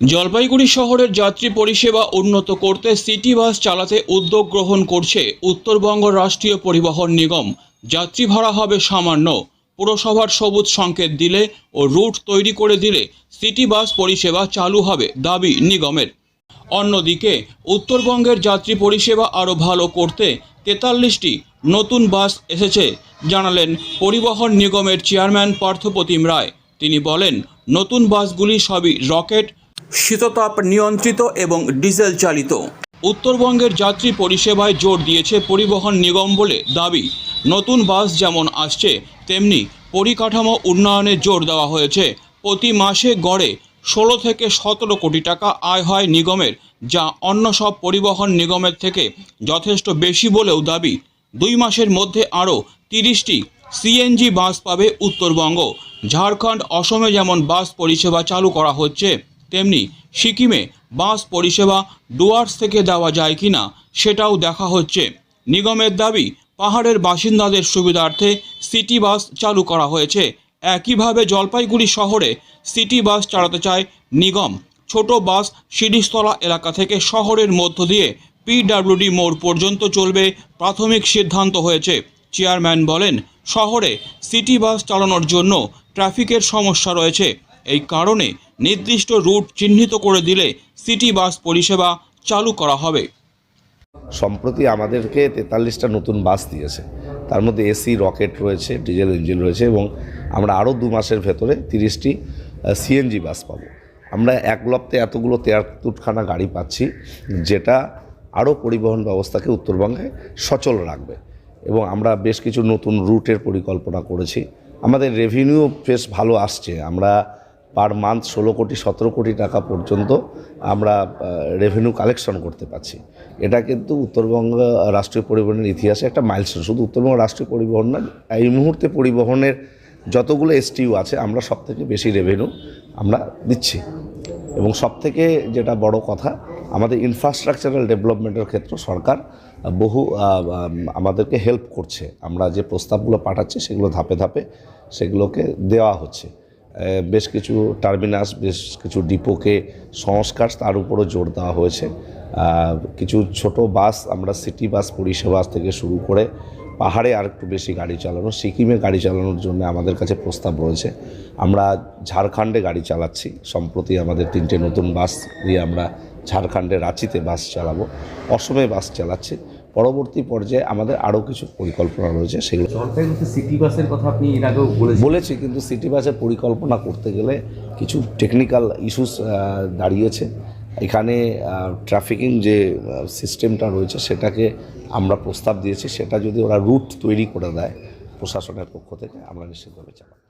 জলপাইগুড়ি শহরের যাত্রী পরিষেবা উন্নত করতে সিটি বাস চালাতে উদ্যোগ গ্রহণ করছে উত্তরবঙ্গ রাষ্ট্রীয় পরিবহন নিগম। যাত্রী ভাড়া হবে সামান্য। পুরসভার সবুজ সংকেত দিলে ও রুট তৈরি করে দিলে সিটি বাস পরিষেবা চালু হবে দাবি নিগমের। অন্যদিকে, উত্তরবঙ্গের যাত্রী পরিষেবা আরও ভালো করতে তেতাল্লিশটি নতুন বাস এসেছে, জানালেন পরিবহন নিগমের চেয়ারম্যান পার্থপ্রতিম রায়। তিনি বলেন, নতুন বাসগুলি সবই রকেট শীততাপ নিয়ন্ত্রিত এবং ডিজেল চালিত। উত্তরবঙ্গের যাত্রী পরিষেবায় জোর দিয়েছে পরিবহন নিগম বলে দাবি। নতুন বাস যেমন আসছে, তেমনি পরিকাঠামো উন্নয়নে জোর দেওয়া হয়েছে। প্রতি মাসে গড়ে ষোলো থেকে সতেরো কোটি টাকা আয় হয় নিগমের, যা অন্য সব পরিবহন নিগমের থেকে যথেষ্ট বেশি বলেও দাবি। দুই মাসের মধ্যে আরও তিরিশটি সিএনজি বাস পাবে উত্তরবঙ্গ। ঝাড়খণ্ড, অসমে যেমন বাস পরিষেবা চালু করা হচ্ছে তেমনি সিকিমে বাস পরিষেবা ডুয়ার্স থেকে দেওয়া যায় কিনা সেটাও দেখা হচ্ছে। নিগমের দাবি, পাহাড়ের বাসিন্দাদের সুবিধার্থে সিটি বাস চালু করা হয়েছে। একইভাবে জলপাইগুড়ি শহরে সিটি বাস চালাতে চায় নিগম। ছোট বাস সিঁড়িস্তলা এলাকা থেকে শহরের মধ্য দিয়ে পিডাব্লিউডি মোড় পর্যন্ত চলবে প্রাথমিক সিদ্ধান্ত হয়েছে। চেয়ারম্যান বলেন, শহরে সিটি বাস চালানোর জন্য ট্রাফিকের সমস্যা রয়েছে। এই কারণে নির্দিষ্ট রুট চিহ্নিত করে দিলে সিটি বাস পরিষেবা চালু করা হবে। সম্প্রতি আমাদেরকে তেতাল্লিশটা নতুন বাস দিয়েছে। তার মধ্যে এসি, রকেট রয়েছে, ডিজেল ইঞ্জিন রয়েছে এবং আমরা আরও দু মাসের ভেতরে তিরিশটি সিএনজি বাস পাবো। আমরা এক লপ্তে এতগুলো তেয়াত্তরখানা গাড়ি পাচ্ছি, যেটা আরও পরিবহন ব্যবস্থাকে উত্তরবঙ্গে সচল রাখবে এবং আমরা বেশ কিছু নতুন রুটের পরিকল্পনা করেছি। আমাদের রেভিনিউ বেশ ভালো আসছে। আমরা পার মান্থ ষোলো কোটি, সতেরো কোটি টাকা পর্যন্ত আমরা রেভিনিউ কালেকশন করতে পারছি। এটা কিন্তু উত্তরবঙ্গ রাষ্ট্রীয় পরিবহনের ইতিহাসে একটা মাইলস্টোন শুধু উত্তরবঙ্গ রাষ্ট্রীয় পরিবহন না, এই মুহূর্তে পরিবহনের যতগুলো এসটিউ আছে, আমরা সব থেকে বেশি রেভিনিউ আমরা দিচ্ছি। এবং সব থেকে যেটা বড় কথা, আমাদের ইনফ্রাস্ট্রাকচারাল ডেভেলপমেন্টের ক্ষেত্রে সরকার বহু আমাদেরকে হেল্প করছে। আমরা যে প্রস্তাবগুলো পাঠাচ্ছি, সেগুলো ধাপে ধাপে সেগুলোকে দেওয়া হচ্ছে। বেশ কিছু টার্মিনাস, বেশ কিছু ডিপোকে সংস্কার তার উপরও জোর দেওয়া হয়েছে। কিছু ছোট বাস আমরা সিটি বাস পরিষেবা থেকে শুরু করে পাহাড়ে আর একটু বেশি গাড়ি চালানো, সিকিমে গাড়ি চালানোর জন্য আমাদের কাছে প্রস্তাব রয়েছে। আমরা ঝাড়খণ্ডে গাড়ি চালাচ্ছি, সম্প্রতি আমাদের তিনটে নতুন বাস দিয়ে আমরা ঝাড়খণ্ডে রাঁচিতে বাস চালাবো, অসমে বাস চালাচ্ছি। পরবর্তী পর্যায়ে আমাদের আরও কিছু পরিকল্পনা রয়েছে সেগুলো জলপাইগুড়িতে সিটি বাসের কথা আপনি এর আগেও বলেছি কিন্তু সিটি বাসের পরিকল্পনা করতে গেলে কিছু টেকনিক্যাল ইস্যুস দাঁড়িয়েছে। এখানে ট্রাফিকিং যে সিস্টেমটা রয়েছে সেটাকে আমরা প্রস্তাব দিয়েছি। সেটা যদি ওরা রুট তৈরি করে দেয় প্রশাসনের পক্ষ থেকে আমরা নিশ্চিতভাবে চালাবো।